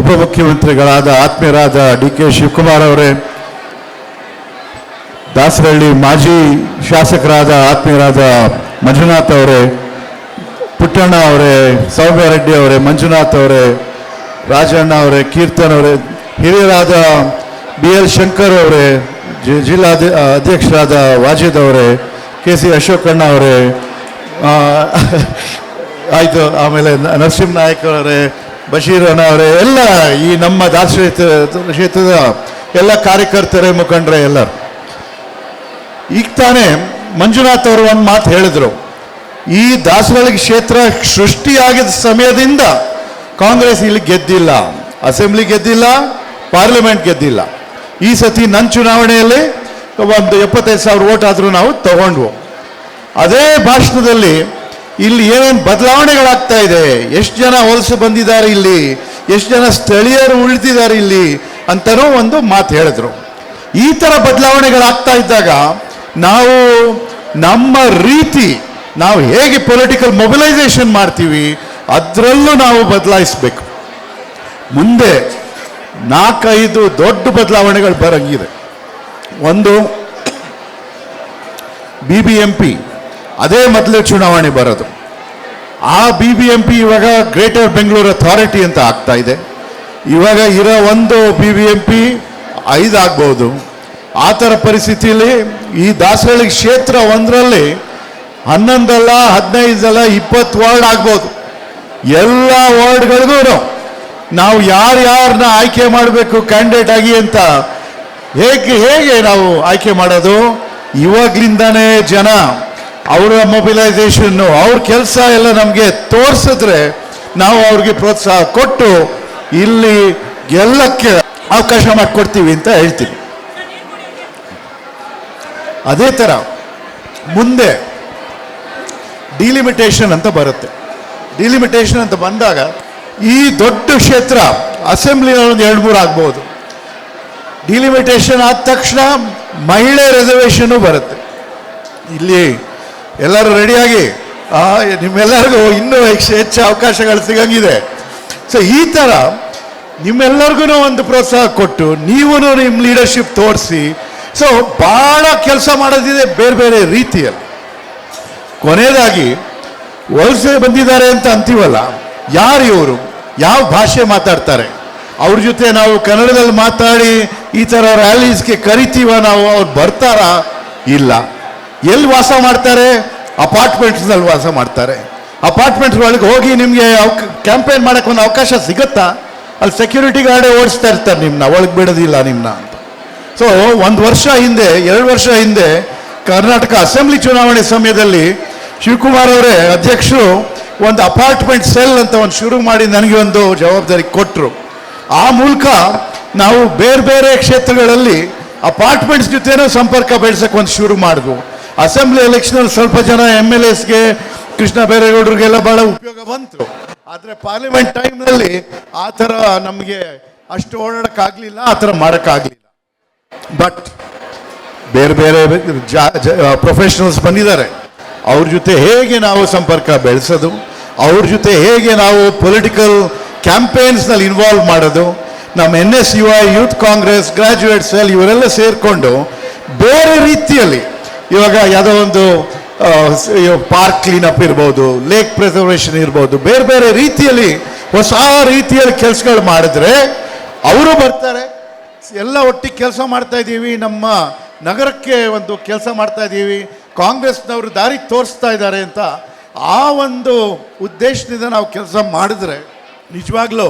ಉಪಮುಖ್ಯಮಂತ್ರಿಗಳಾದ ಆತ್ಮೀಯರಾದ D K Shivakumar ಅವರೇ ದಾಸರಳ್ಳಿ ಮಾಜಿ ಶಾಸಕರಾದ ಆತ್ಮೀಯರಾದ ಮಂಜುನಾಥ್ ಅವರೇ, ಪುಟ್ಟಣ್ಣ ಅವರೇ, ಸೌಮ್ಯ ರೆಡ್ಡಿ ಅವರೇ, ಮಂಜುನಾಥ್ ಅವರೇ, ರಾಜಣ್ಣ ಅವರೇ, ಕೀರ್ತನ್ ಅವರೇ, ಹಿರಿಯರಾದ ಬಿ ಎಲ್ ಶಂಕರ್ ಅವರೇ ಜಿಲ್ಲಾ ಅಧ್ಯಕ್ಷರಾದ ವಾಜಿದ್ ಅವರೇ, ಕೆ ಸಿ ಅಶೋಕಣ್ಣ ಅವರೇ ಆಯಿತು, ಆಮೇಲೆ ನರಸಿಂಹ ನಾಯಕ್ ಅವರೇ ಬಶೀರ್ ಅವರೇ, ಎಲ್ಲ ಈ ನಮ್ಮ ದಾಸರಿ ಕ್ಷೇತ್ರದ ಎಲ್ಲ ಕಾರ್ಯಕರ್ತರೇ, ಮುಖಂಡರೇ ಎಲ್ಲರು. ಈಗ ತಾನೇ ಮಂಜುನಾಥ್ ಅವರು ಒಂದು ಮಾತು ಹೇಳಿದರು. ಈ ದಾಸರಳ್ಳಿ ಕ್ಷೇತ್ರ ಸೃಷ್ಟಿಯಾಗಿದ್ದ ಸಮಯದಿಂದ ಕಾಂಗ್ರೆಸ್ ಇಲ್ಲಿ ಗೆದ್ದಿಲ್ಲ. Assembly ಗೆದ್ದಿಲ್ಲ, parliament ಗೆದ್ದಿಲ್ಲ. ಈ ಸತಿ ನನ್ನ ಚುನಾವಣೆಯಲ್ಲಿ ಒಂದು ಎಪ್ಪತ್ತೈದು ಸಾವಿರ ಓಟ್ ಆದರೂ ನಾವು ತಗೊಂಡ್ವು. ಅದೇ ಭಾಷಣದಲ್ಲಿ ಇಲ್ಲಿ ಏನೇನು ಬದಲಾವಣೆಗಳಾಗ್ತಾ ಇದೆ? ಎಷ್ಟು ಜನ ಹೊಲಸು ಬಂದಿದ್ದಾರೆ ಇಲ್ಲಿ? ಎಷ್ಟು ಜನ ಸ್ಥಳೀಯರು ಉಳಿದಿದ್ದಾರೆ ಇಲ್ಲಿ? ಅಂತನೂ ಒಂದು ಮಾತು ಹೇಳಿದ್ರು. ಈ ಥರ ಬದಲಾವಣೆಗಳಾಗ್ತಾ ಇದ್ದಾಗ ನಾವು ನಮ್ಮ ರೀತಿ ನಾವು ಹೇಗೆ ಪೊಲಿಟಿಕಲ್ ಮೊಬಿಲೈಸೇಷನ್ ಮಾಡ್ತೀವಿ, ಅದರಲ್ಲೂ ನಾವು ಬದಲಾಯಿಸಬೇಕು. ಮುಂದೆ ನಾಲ್ಕೈದು ದೊಡ್ಡ ಬದಲಾವಣೆಗಳು ಬರಂಗಿದೆ. ಒಂದು ಬಿ ಬಿ ಎಂ ಪಿ ಅದೇ ಮೊದಲೇ ಚುನಾವಣೆ ಬರೋದು. ಆ ಬಿ ಬಿ ಎಂ ಪಿ ಇವಾಗ ಗ್ರೇಟರ್ ಬೆಂಗಳೂರು ಅಥಾರಿಟಿ ಅಂತ ಆಗ್ತಾ ಇದೆ. ಇವಾಗ ಇರೋ ಒಂದು ಬಿ ಬಿ ಎಂ ಪಿ ಐದು ಆಗ್ಬೋದು. ಆ ಥರ ಪರಿಸ್ಥಿತಿಯಲ್ಲಿ ಈ ದಾಸರಳ್ಳಿ ಕ್ಷೇತ್ರ ಒಂದರಲ್ಲಿ ಹನ್ನೊಂದಲ್ಲ, ಹದಿನೈದಲ್ಲ, ಇಪ್ಪತ್ತು ವಾರ್ಡ್ ಆಗ್ಬೋದು. ಎಲ್ಲ ವಾರ್ಡ್ಗಳಿಗೂ ನಾವು ಯಾರ್ಯಾರನ್ನ ಆಯ್ಕೆ ಮಾಡಬೇಕು ಕ್ಯಾಂಡಿಡೇಟ್ ಆಗಿ ಅಂತ ಹೇಗೆ ಹೇಗೆ ನಾವು ಆಯ್ಕೆ ಮಾಡೋದು? ಇವಾಗ್ಲಿಂದಾನೇ ಜನ ಅವರ ಮೊಬಿಲೈಸೇಷನ್ನು ಅವ್ರ ಕೆಲಸ ಎಲ್ಲ ನಮಗೆ ತೋರಿಸಿದ್ರೆ ನಾವು ಅವ್ರಿಗೆ ಪ್ರೋತ್ಸಾಹ ಕೊಟ್ಟು ಇಲ್ಲಿ ಗೆಲ್ಲಕ್ಕೆ ಅವಕಾಶ ಮಾಡಿಕೊಡ್ತೀವಿ ಅಂತ ಹೇಳ್ತೀನಿ. ಅದೇ ಥರ ಮುಂದೆ ಡಿಲಿಮಿಟೇಷನ್ ಅಂತ ಬರುತ್ತೆ. ಡಿಲಿಮಿಟೇಷನ್ ಅಂತ ಬಂದಾಗ ಈ ದೊಡ್ಡ ಕ್ಷೇತ್ರ ಅಸೆಂಬ್ಲಿನಲ್ಲಿ ಒಂದು ಎರಡು ಮೂರು ಆಗ್ಬೋದು. ಡಿಲಿಮಿಟೇಷನ್ ಆದ ತಕ್ಷಣ ಮಹಿಳೆ ರಿಸರ್ವೇಷನ್ನು ಬರುತ್ತೆ. ಇಲ್ಲಿ ಎಲ್ಲರೂ ರೆಡಿಯಾಗಿ? ನಿಮ್ಮೆಲ್ಲರಿಗೂ ಇನ್ನೂ ಹೆಚ್ಚು ಹೆಚ್ಚು ಅವಕಾಶಗಳು ಸಿಗಂಗಿದೆ. ಸೊ ಈ ಥರ ನಿಮ್ಮೆಲ್ಲರಿಗೂ ಒಂದು ಪ್ರೋತ್ಸಾಹ ಕೊಟ್ಟು ನೀವು ನಿಮ್ಮ ಲೀಡರ್ಶಿಪ್ ತೋರಿಸಿ. ಸೊ ಭಾಳ ಕೆಲಸ ಮಾಡೋದಿದೆ ಬೇರೆ ಬೇರೆ ರೀತಿಯಲ್ಲಿ. ಕೊನೆಯದಾಗಿ ವಲಸೆ ಬಂದಿದ್ದಾರೆ ಅಂತ ಅಂತೀವಲ್ಲ, ಯಾರು ಇವರು? ಯಾವ ಭಾಷೆ ಮಾತಾಡ್ತಾರೆ? ಅವ್ರ ಜೊತೆ ನಾವು ಕನ್ನಡದಲ್ಲಿ ಮಾತಾಡಿ ಈ ಥರ ರ್ಯಾಲೀಸ್ಗೆ ಕರಿತೀವ ನಾವು, ಅವ್ರು ಬರ್ತಾರಾ? ಇಲ್ಲ. ಎಲ್ಲಿ ವಾಸ ಮಾಡ್ತಾರೆ? ಅಪಾರ್ಟ್ಮೆಂಟ್ಸ್ನಲ್ಲಿ ವಾಸ ಮಾಡ್ತಾರೆ. ಅಪಾರ್ಟ್ಮೆಂಟ್ಸ್ ಒಳಗೆ ಹೋಗಿ ನಿಮಗೆ ಕ್ಯಾಂಪೇನ್ ಮಾಡೋಕ್ಕೆ ಒಂದು ಅವಕಾಶ ಸಿಗುತ್ತಾ? ಅಲ್ಲಿ ಸೆಕ್ಯೂರಿಟಿ ಗಾರ್ಡೇ ಓಡಿಸ್ತಾ ಇರ್ತಾರೆ ನಿಮ್ಮನ್ನ ಒಳಗೆ ಬಿಡೋದಿಲ್ಲ ನಿಮ್ಮನ್ನ ಅಂತ. ಸೊ ಒಂದು ವರ್ಷ ಹಿಂದೆ, ಎರಡು ವರ್ಷ ಹಿಂದೆ ಕರ್ನಾಟಕ ಅಸೆಂಬ್ಲಿ ಚುನಾವಣೆ ಸಮಯದಲ್ಲಿ ಶಿವಕುಮಾರ್ ಅವರೇ ಅಧ್ಯಕ್ಷರು ಒಂದು ಅಪಾರ್ಟ್ಮೆಂಟ್ ಸೆಲ್ ಅಂತ ಒಂದು ಶುರು ಮಾಡಿ ನನಗೆ ಒಂದು ಜವಾಬ್ದಾರಿ ಕೊಟ್ಟರು ಆ ಮೂಲಕ ನಾವು ಬೇರೆ ಬೇರೆ ಕ್ಷೇತ್ರಗಳಲ್ಲಿ ಅಪಾರ್ಟ್ಮೆಂಟ್ಸ್ ಜೊತೆನೂ ಸಂಪರ್ಕ ಬೆಳೆಸಕ್ಕೆ ಒಂದು ಶುರು ಮಾಡಿದ್ವು. ಅಸೆಂಬ್ಲಿ ಎಲೆಕ್ಷನಲ್ಲಿ ಸ್ವಲ್ಪ ಜನ ಎಂ ಎಲ್ ಎಸ್ಗೆ ಕೃಷ್ಣ ಬೈರೇಗೌಡರಿಗೆಲ್ಲ ಬಹಳ ಉಪಯೋಗ ಬಂತು. ಆದರೆ ಪಾರ್ಲಿಮೆಂಟ್ ಟೈಮ್ನಲ್ಲಿ ಆ ಥರ ನಮಗೆ ಅಷ್ಟು ಓಡಾಡೋಕ್ಕಾಗಲಿಲ್ಲ, ಆ ಥರ ಮಾಡೋಕ್ಕಾಗಲಿಲ್ಲ. ಬಟ್ ಬೇರೆ ಬೇರೆ ಪ್ರೊಫೆಷನಲ್ಸ್ ಬಂದಿದ್ದಾರೆ. ಅವ್ರ ಜೊತೆ ಹೇಗೆ ನಾವು ಸಂಪರ್ಕ ಬೆಳೆಸೋದು, ಅವ್ರ ಜೊತೆ ಹೇಗೆ ನಾವು ಪೊಲಿಟಿಕಲ್ ಕ್ಯಾಂಪೇನ್ಸ್ನಲ್ಲಿ ಇನ್ವಾಲ್ವ್ ಮಾಡೋದು, ನಮ್ಮ N S U I youth congress graduates ಇವರೆಲ್ಲ ಸೇರಿಕೊಂಡು ಬೇರೆ ರೀತಿಯಲ್ಲಿ ಇವಾಗ ಯಾವುದೋ ಒಂದು ಪಾರ್ಕ್ ಕ್ಲೀನಪ್ ಇರ್ಬೋದು ಲೇಕ್ ಪ್ರಿಸರ್ವೇಷನ್ ಇರ್ಬೋದು, ಬೇರೆ ಬೇರೆ ರೀತಿಯಲ್ಲಿ, ಹೊಸ ರೀತಿಯಲ್ಲಿ ಕೆಲಸಗಳು ಮಾಡಿದ್ರೆ ಅವರು ಬರ್ತಾರೆ. ಎಲ್ಲ ಒಟ್ಟಿಗೆ ಕೆಲಸ ಮಾಡ್ತಾ ಇದ್ದೀವಿ, ನಮ್ಮ ನಗರಕ್ಕೆ ಒಂದು ಕೆಲಸ ಮಾಡ್ತಾ ಇದ್ದೀವಿ, ಕಾಂಗ್ರೆಸ್ನವರು ದಾರಿ ತೋರಿಸ್ತಾ ಇದ್ದಾರೆ ಅಂತ ಆ ಒಂದು ಉದ್ದೇಶದಿಂದ ನಾವು ಕೆಲಸ ಮಾಡಿದ್ರೆ, ನಿಜವಾಗ್ಲೂ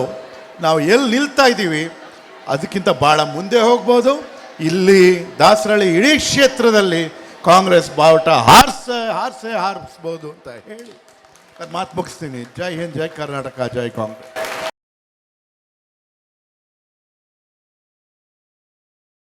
ನಾವು ಎಲ್ಲಿ ನಿಲ್ತಾ ಇದ್ದೀವಿ, ಅದಕ್ಕಿಂತ ಭಾಳ ಮುಂದೆ ಹೋಗ್ಬೋದು. ಇಲ್ಲಿ ದಾಸರಳ್ಳಿ ಇಡೀ ಕ್ಷೇತ್ರದಲ್ಲಿ ಕಾಂಗ್ರೆಸ್ ಬಾವುಟ ಹಾರ್ಸ, ಹಾರ್ಸೆ, ಹಾರಿಸ್ಬೋದು ಅಂತ ಹೇಳಿ. ಮಾತು ಮುಗಿಸ್ತೀನಿ. ಜೈ ಹಿಂದ್, ಜೈ ಕರ್ನಾಟಕ, ಜೈ ಕಾಂಗ್ರೆಸ್.